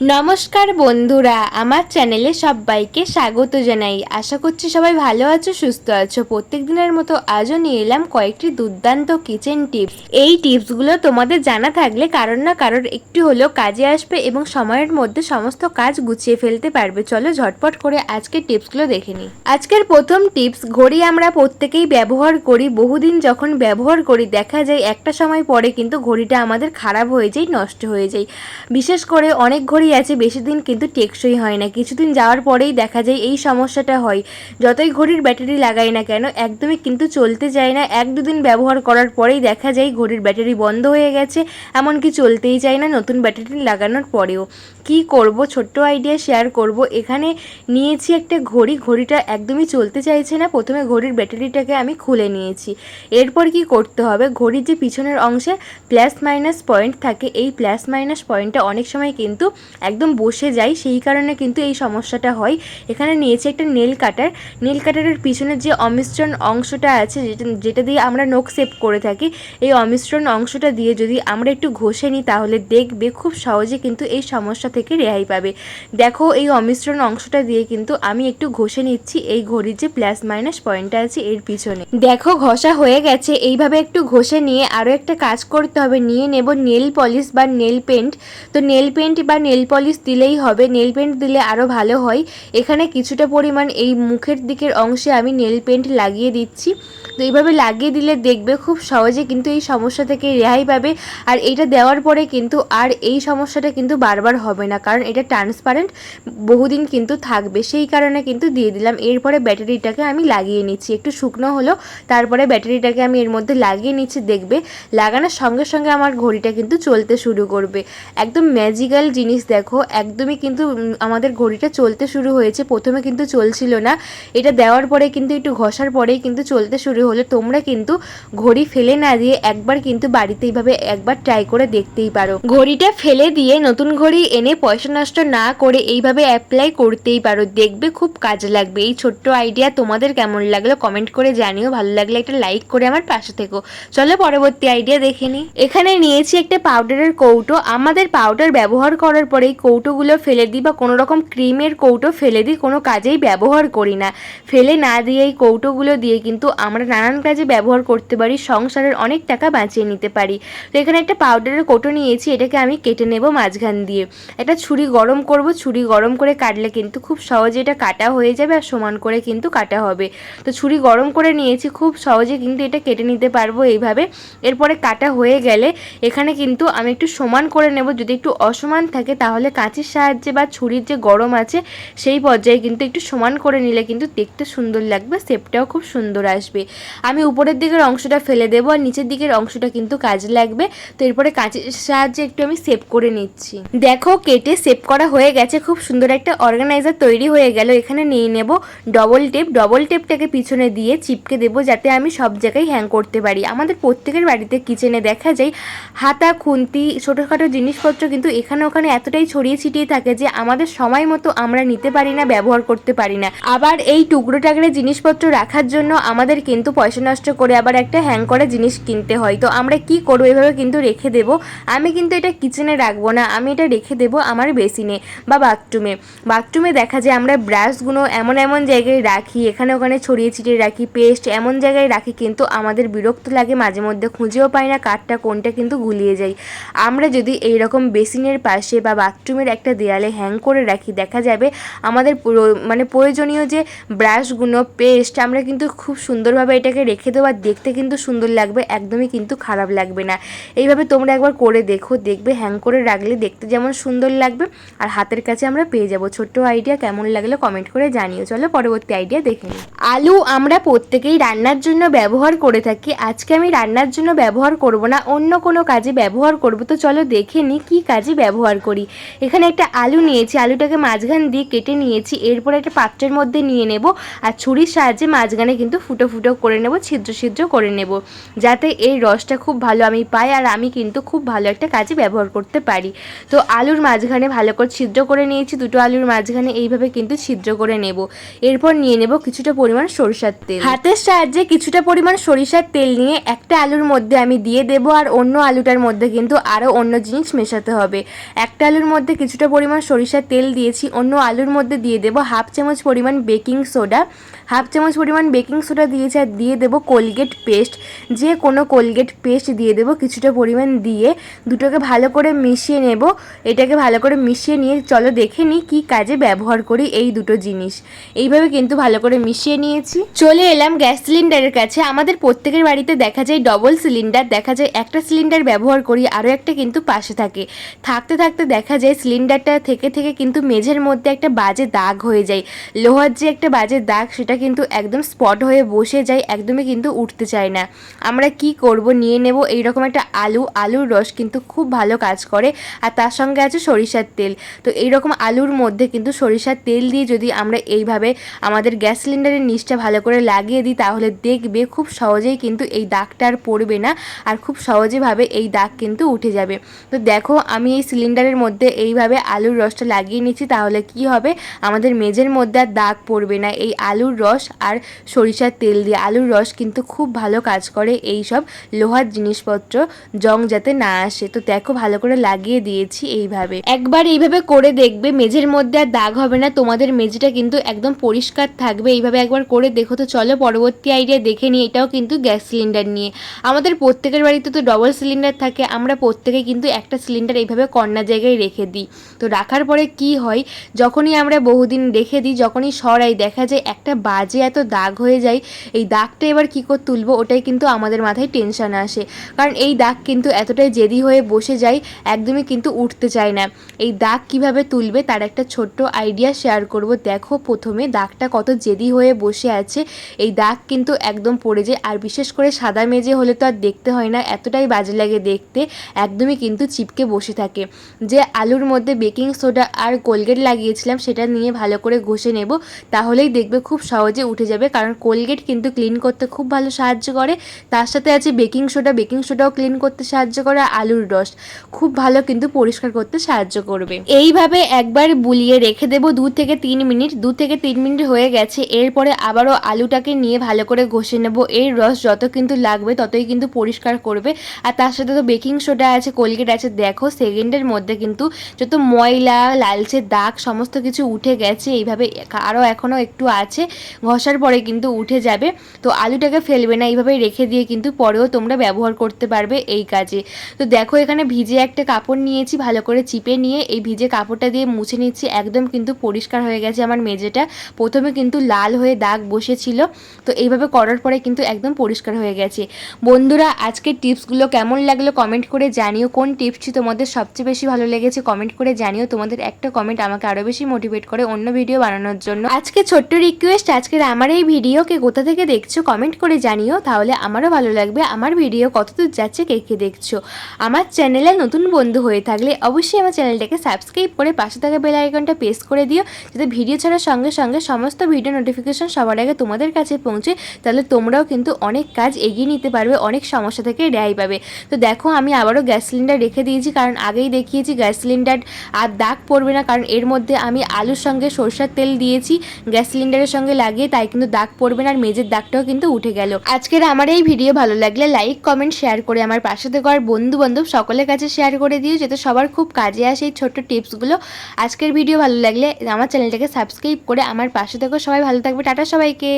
নমস্কার বন্ধুরা, আমার চ্যানেলে সবাইকে স্বাগত জানাই। আশা করছি সবাই ভালো আছো, সুস্থ আছো। প্রত্যেক দিনের মতো আজও নিয়ে এলাম কয়েকটি দুর্দান্ত কিচেন টিপস এই টিপসগুলো তোমাদের জানা থাকলে কারণ না কারোর একটু হলেও কাজে আসবে এবং সময়ের মধ্যে সমস্ত কাজ গুছিয়ে ফেলতে পারবে। চলো ঝটপট করে আজকের টিপসগুলো দেখে নিই। আজকের প্রথম টিপস ঘড়ি আমরা প্রত্যেকেই ব্যবহার করি। বহুদিন যখন ব্যবহার করি, দেখা যায় একটা সময় পরে কিন্তু ঘড়িটা আমাদের খারাপ হয়ে যায়, নষ্ট হয়ে যায়। বিশেষ করে অনেক ঘড়ি আছে বেশি দিন কিন্তু টেকসই হয় না। কিছুদিন যাওয়ার পরেই দেখা যায় এই সমস্যাটা হয়। যতই ঘড়ির ব্যাটারি লাগাই না কেন, একদমই কিন্তু চলতে চায় না। এক দুদিন ব্যবহার করার পরেই দেখা যায় ঘড়ির ব্যাটারি বন্ধ হয়ে গেছে, এমনকি চলতেই চায় না নতুন ব্যাটারি লাগানোর পরেও। কি করব? ছোট্ট আইডিয়া শেয়ার করব। এখানে নিয়েছি একটা ঘড়ি। ঘড়িটা একদমই চলতে চাইছে না। প্রথমে ঘড়ির ব্যাটারিটাকে আমি খুলে নিয়েছি। এরপর কি করতে হবে? ঘড়ির যে পিছনের অংশে প্লাস মাইনাস পয়েন্ট থাকে, এই প্লাস মাইনাস পয়েন্টটা অনেক সময় কিন্তু একদম বসে যায় সেই কারণে কিন্তু এই সমস্যাটা হয়। এখানে নিয়েছি একটা নেল কাটার নেল কাটারের পিছনের যে অমিশ্রণ অংশটা আছে, যেটা যেটা দিয়ে আমরা নখ সেভ করে থাকি, এই অমিশ্রণ অংশটা দিয়ে যদি আমরা একটু ঘষে নিই, তাহলে দেখবে খুব সহজে কিন্তু এই সমস্যা থেকে রেহাই পাবে। দেখো, এই অমিশ্রণ অংশটা দিয়ে কিন্তু আমি একটু ঘষে নিচ্ছি, এই ঘড়ির যে প্লাস মাইনাস পয়েন্টটা আছে, এর পিছনে। দেখো, ঘষা হয়ে গেছে। এইভাবে একটু ঘষে নিয়ে আরও একটা কাজ করতে হবে। নিয়ে নেব নেল পলিশ বা নেল পেন্ট তো নেল পেন্ট বা নেল পলিশ দিলেই হবে নেল পেন্ট দিলে আরও ভালো হয়। এখানে কিছুটা পরিমাণ এই মুখের দিকের অংশে আমি নেল পেন্ট লাগিয়ে দিচ্ছি। তো এইভাবে লাগিয়ে দিলে দেখবে খুব সহজে কিন্তু এই সমস্যা থেকে রেহাই পাবে। আর এটা দেওয়ার পরে কিন্তু আর এই সমস্যাটা কিন্তু বারবার হবে না, কারণ এটা ট্রান্সপারেন্ট বহুদিন কিন্তু থাকবে। সেই কারণে কিন্তু দিয়ে দিলাম। এরপরে ব্যাটারিটাকে আমি লাগিয়ে নিচ্ছি। একটু শুকনো হলো, তারপরে ব্যাটারিটাকে আমি এর মধ্যে লাগিয়ে নিচ্ছি। দেখবে, লাগানোর সঙ্গে সঙ্গে আমার ঘড়িটা কিন্তু চলতে শুরু করবে। একদম ম্যাজিক্যাল জিনিস দেখো একদমই কিন্তু আমাদের ঘড়িটা চলতে শুরু হয়েছে, প্রথমে কিন্তু চলছিল না। এটা দেওয়ার পরে কিন্তু, একটু ঘষার পরেই কিন্তু চলতে শুরু হলো। তোমরা কিন্তু ঘড়ি ফেলে না দিয়ে একবার কিন্তু বাড়িতে এইভাবে একবার ট্রাই করে দেখতেই পারো। ঘড়িটা ফেলে দিয়ে নতুন ঘড়ি এনে পয়সা নষ্ট না করে এইভাবে অ্যাপ্লাই করতেই পারো। দেখবে খুব কাজে লাগবে। এই ছোট্ট আইডিয়া তোমাদের কেমন লাগল কমেন্ট করে জানিও। ভালো লাগলে একটা লাইক করে আমার পাশে থেকো। চলো পরবর্তী আইডিয়া দেখে নিই। এখানে নিয়েছি একটা পাউডারের কৌটো। আমাদের পাউডার ব্যবহার করার পরে এই কৌটোগুলো ফেলে দিই বা কোনো রকম ক্রিমের কৌটো ফেলে দিই, কোনো কাজেই ব্যবহার করি না। ফেলে না দিয়ে এই কৌটোগুলো দিয়ে কিন্তু আমরা নানান কাজে ব্যবহার করতে পারি, সংসারের অনেক টাকা বাঁচিয়ে নিতে পারি। তো এখানে একটা পাউডারের কৌটো নিয়েছি, এটাকে আমি কেটে নেব মাঝখান দিয়ে। একটা ছুরি গরম করব, ছুরি গরম করে কাটলে কিন্তু খুব সহজে এটা কাটা হয়ে যাবে আর সমান করে কিন্তু কাটা হবে। তো ছুরি গরম করে নিয়েছি, খুব সহজে কিন্তু এটা কেটে নিতে পারব এইভাবে। এরপরে কাটা হয়ে গেলে এখানে কিন্তু আমি একটু সমান করে নেব, যদি একটু অসমান থাকে তাহলে কাঁচির সাহায্যে বা ছুরির যে গরম আছে, সেই পর্যায়ে কিন্তু একটু সমান করে নিলে কিন্তু দেখতে সুন্দর লাগবে, শেপটাও খুব সুন্দর আসবে। আমি উপরের দিকের অংশটা ফেলে দেবো আর নিচের দিকের অংশটা কিন্তু কাজে লাগবে। তো এরপরে কাঁচির সাহায্যে একটু আমি সেভ করে নিচ্ছি। দেখো কেটে সেভ করা হয়ে গেছে, খুব সুন্দর একটা অর্গানাইজার তৈরি হয়ে গেল। এখানে নিয়ে নেব ডবল টেপ, ডবল টেপটাকে পিছনে দিয়ে চিপকে দেবো যাতে আমি সব জায়গায় হ্যাং করতে পারি। আমাদের প্রত্যেকের বাড়িতে কিচেনে দেখা যায়, হাতা, খুন্তি, ছোটোখাটো জিনিসপত্র কিন্তু এখানে ওখানে এতটাই ছড়িয়ে ছিটিয়ে থাকে যে আমাদের সময় মতো আমরা নিতে পারি না, ব্যবহার করতে পারি না। আবার এই টুকরো টাকরে জিনিসপত্র রাখার জন্য আমাদের কিন্তু পয়সা নষ্ট করে আবার একটা হ্যাং করা জিনিস কিনতে হয়। তো আমরা কি করব? এভাবে কিন্তু রেখে দেবো। আমি কিন্তু এটা কিচেনে রাখব না। আমি এটা রেখে দেবো আমার বেসিনে বা বাথরুমে বাথরুমে দেখা যায় আমরা ব্রাশগুলো এমন এমন জায়গায় রাখি, এখানে ওখানে ছড়িয়ে ছিটিয়ে রাখি পেস্ট এমন জায়গায় রাখি কিন্তু আমাদের বিরক্ত লাগে, মাঝে মধ্যে খুঁজেও পাই না কাঠটা কোনটা কিন্তু গুলিয়ে যায়। আমরা যদি এই রকম বেসিনের পাশে বা বাথরুমের একটা দেয়ালে হ্যাং করে রাখি। দেখা যাবে আমাদের মানে প্রয়োজনীয় যে ব্রাশগুলো পেস্ট আমরা কিন্তু খুব সুন্দরভাবে এটাকে রেখে দেবো আর দেখতে কিন্তু সুন্দর লাগবে, একদমই কিন্তু খারাপ লাগবে না। এইভাবে তোমরা একবার করে দেখো, দেখবে হ্যাং করে রাখলে দেখতে যেমন সুন্দর লাগবে। আর হাতের কাছে আমরা পেয়ে যাব। ছোট্ট আইডিয়া কেমন লাগল কমেন্ট করে জানিও। চলো পরবর্তী আইডিয়া দেখে নিই। আলু আমরা প্রত্যেকেই রান্নার জন্য ব্যবহার করে থাকি। আজকে আমি রান্নার জন্য ব্যবহার করব না, অন্য কোনো কাজে ব্যবহার করব। তো চলো দেখে নিই কী কাজে ব্যবহার করি। এখানে একটা আলু নিয়েছি, আলুটাকে মাঝখান দিয়ে কেটে নিয়েছি, এরপর একটা পাত্রের মধ্যে নিয়ে নেব আর ছুরির সাহায্যে মাঝখানে কিন্তু ফুটো ফুটো করে নেব, ছিদ্র ছিদ্র করে নেব যাতে এই রসটা খুব ভালো আমি পাই আর আমি কিন্তু খুব ভালো একটা কাজে ব্যবহার করতে পারি। তো আলুর মাঝখানে ভালো করে ছিদ্র করে নিয়েছি, দুটো আলুর মাঝখানে এইভাবে কিন্তু ছিদ্র করে নেব। এরপর নিয়ে নেব কিছুটা পরিমাণ সরিষার তেল। হাতের সাহায্যে কিছুটা পরিমাণ সরিষার তেল নিয়ে একটা আলুর মধ্যে আমি দিয়ে দেব আর অন্য আলুটার মধ্যে কিন্তু আরও অন্য জিনিস মেশাতে হবে। একটা আলুর মধ্যে কিছুটা পরিমাণ সরিষার তেল দিয়েছি, অন্য আলুর মধ্যে দিয়ে দেবো হাফ চামচ পরিমাণ বেকিং সোডা। হাফ চামচ পরিমাণ বেকিং সোডা দিয়েছি আর দিয়ে দেবো কোলগেট পেস্ট। যে কোনো কোলগেট পেস্ট দিয়ে দেবো কিছুটা পরিমাণ দিয়ে। দুটোকে ভালো করে মিশিয়ে নেব। এটাকে ভালো করে মিশিয়ে নিয়ে চলো দেখে নিই কী কাজে ব্যবহার করি এই দুটো জিনিস। এইভাবে কিন্তু ভালো করে মিশিয়ে নিয়েছি। চলে এলাম গ্যাস সিলিন্ডারের কাছে। আমাদের প্রত্যেকের বাড়িতে দেখা যায় ডবল সিলিন্ডার, দেখা যায় একটা সিলিন্ডার ব্যবহার করি, আরও একটা কিন্তু পাশে থাকে। থাকতে থাকতে দেখা যায় সিলিন্ডারটা থেকে থেকে কিন্তু মেঝের মধ্যে একটা বাজে দাগ হয়ে যায়। লোহার যে একটা বাজে দাগ, সেটা কিন্তু একদম স্পট হয়ে বসে যায়, একদমই কিন্তু উঠতে চায় না। আমরা কি করব? নিয়ে নেব এইরকম একটা আলু। আলুর রস কিন্তু খুব ভালো কাজ করে, আর তার সঙ্গে আছে সরিষার তেল। তো এইরকম আলুর মধ্যে কিন্তু সরিষার তেল দিয়ে যদি আমরা এইভাবে আমাদের গ্যাস সিলিন্ডারের নিচটা ভালো করে লাগিয়ে দিই, তাহলে দেখবে খুব সহজেই কিন্তু এই দাগটা আর পড়বে না, আর খুব সহজেভাবে এই দাগ কিন্তু উঠে যাবে। তো দেখো, আমি এই সিলিন্ডারের মধ্যে এইভাবে আলুর রসটা লাগিয়ে নিচ্ছি, তাহলে কি হবে? আমাদের মেঝের মধ্যে আর দাগ পড়বে না। এই আলুর রস আর সরিষার তেল দিয়ে আলুর রস কিন্তু খুব ভালো কাজ করে এই সব লোহার জিনিসপত্র, জং যাতে না আসে। তো দেখো, ভালো করে লাগিয়ে দিয়েছি এইভাবে। একবার এইভাবে করে দেখবে, মেঝের মধ্যে আর দাগ হবে না। তোমাদের মেঝেটা কিন্তু একদম পরিষ্কার থাকবে। এইভাবে একবার করে দেখো তো চলো, পরবর্তী আইডিয়া দেখে নিই। এটাও কিন্তু গ্যাস সিলিন্ডার নিয়ে। আমাদের প্রত্যেকের বাড়িতে তো ডবল সিলিন্ডার থাকে। আমরা প্রত্যেকে কিন্তু একটা সিলিন্ডার এইভাবে কর্নার জায়গায় রেখে দিই। তো রাখার পরে কি হয়, যখনই আমরা বহুদিন রেখে দিই, যখনই সরাই, দেখা যায় একটা বাজে এত দাগ হয়ে যায়, এই দাগটা এবার কী করে তুলবো, ওটাই কিন্তু আমাদের মাথায় টেনশন আসে। কারণ এই দাগ কিন্তু এতটাই জেদি হয়ে বসে যায়, একদমই কিন্তু উঠতে চায় না। এই দাগ কীভাবে তুলবে, তার একটা ছোট্ট আইডিয়া শেয়ার করব। দেখো প্রথমে দাগটা কত জেদি হয়ে বসে আছে, এই দাগ কিন্তু একদম পড়ে যায়। আর বিশেষ করে সাদা মেজে হলে তো আর দেখতে হয় না, এতটাই বাজে লাগে দেখতে, একদমই কিন্তু চিপকে বসে থাকে। যে আলুর মধ্যে বেকিং সোডা আর কোলগেট লাগিয়েছিলাম, সেটা নিয়ে ভালো করে ঘষে নেব। তাহলেই দেখবে খুব সহজে উঠে যাবে, কারণ কোলগেট কিন্তু ক্লিন করতে খুব ভালো সাহায্য করে। তার সাথে আছে বেকিং সোডা, বেকিং সোডাও ক্লিন করতে সাহায্য করে আলুর রস খুব ভালো কিন্তু পরিষ্কার করতে সাহায্য করবে। এইভাবে একবার বুলিয়ে রেখে দেবো দু থেকে তিন মিনিট, দু থেকে তিন মিনিট হয়ে গেছে। এরপরে আবারও আলুটাকে নিয়ে ভালো করে ঘষে নেব। এর রস যত কিন্তু লাগবে, ততই কিন্তু পরিষ্কার করবে। আর তার সাথে তো বেকিং সোডা আছে, কোলগেট আছে, দেখো, সেকেন্ডের মধ্যে কিন্তু যত ময়লা, লালচে দাগ সমস্ত কিছু উঠে গেছে, এইভাবে আরও এখনও একটু আছে, ঘষার পরে কিন্তু উঠে যাবে। তো আলুটাকে ফেলবে না, এইভাবে রেখে দিয়ে কিন্তু পরেও তোমরা ব্যবহার করতে পারবে এই কাজে। তো দেখো এখানে ভিজে একটা কাপড় নিয়েছি, ভালো করে চিপে নিয়ে এই ভিজে কাপড়টা দিয়ে মুছে নিচ্ছি, একদম কিন্তু পরিষ্কার হয়ে গেছে আমার মেঝেটা প্রথমে কিন্তু লাল হয়ে দাগ বসেছিল, তো এইভাবে করার পরে কিন্তু একদম পরিষ্কার হয়ে গেছে। বন্ধুরা, আজকের টিপসগুলো কেমন লাগল কমেন্ট করে জানিও, কোন টিপসটি তোমাদের সবচেয়ে বেশি ভালো লেগেছে কমেন্ট করে জানিও। তোমাদের একটা কমেন্ট আমাকে আরও বেশি মোটিভেট করে অন্য ভিডিও বানানোর জন্য। আজকে ছোট্ট রিকোয়েস্ট আজকের আমার এই ভিডিওকে কোথা থেকে দেখছ কমেন্ট করে জানিও। তাহলে আমারও ভালো লাগবে। আমার ভিডিও কতদূর যাচ্ছে, কে কে দেখছ? আমার চ্যানেলে নতুন বন্ধু হয়ে থাকলে অবশ্যই আমার চ্যানেলটাকে সাবস্ক্রাইব করে পাশে থাকা বেল আইকনটা প্রেস করে দিও। যাতে ভিডিও ছাড়ার সঙ্গে সঙ্গে সমস্ত ভিডিও নোটিফিকেশন সবার আগে তোমাদের কাছে পৌঁছে। তাহলে তোমরাও কিন্তু অনেক কাজ এগিয়ে নিতে পারবে, অনেক সমস্যা থেকে রেহাই পাবে। তো দেখো, আমি আবারও গ্যাস সিলিন্ডার রেখে দিয়েছি। কারণ আগেই দেখিয়েছি গ্যাস সিলিন্ডার আর দাগ পড়বে না, কারণ এর মধ্যে আমি আলুর সঙ্গে সরষার তেল দিয়েছি, গ্যাস সিলিন্ডারের সঙ্গে লাগিয়ে তাই কিন্তু দাগ পড়বে না আর মেজের দাগটাও কিন্তু উঠে গেল। আজকের আমার এই ভিডিও ভালো লাগলে লাইক কমেন্ট শেয়ার করে আমার পাশে থেকে আর বন্ধু বান্ধব সকলের কাছে শেয়ার করে দিও, যাতে সবার খুব কাজে আসে এই ছোট্ট টিপসগুলো। আজকের ভিডিও ভালো লাগলে আমার চ্যানেলটাকে সাবস্ক্রাইব করে আমার পাশে থেকেও সবাই ভালো থাকবে, টাটা সবাইকে।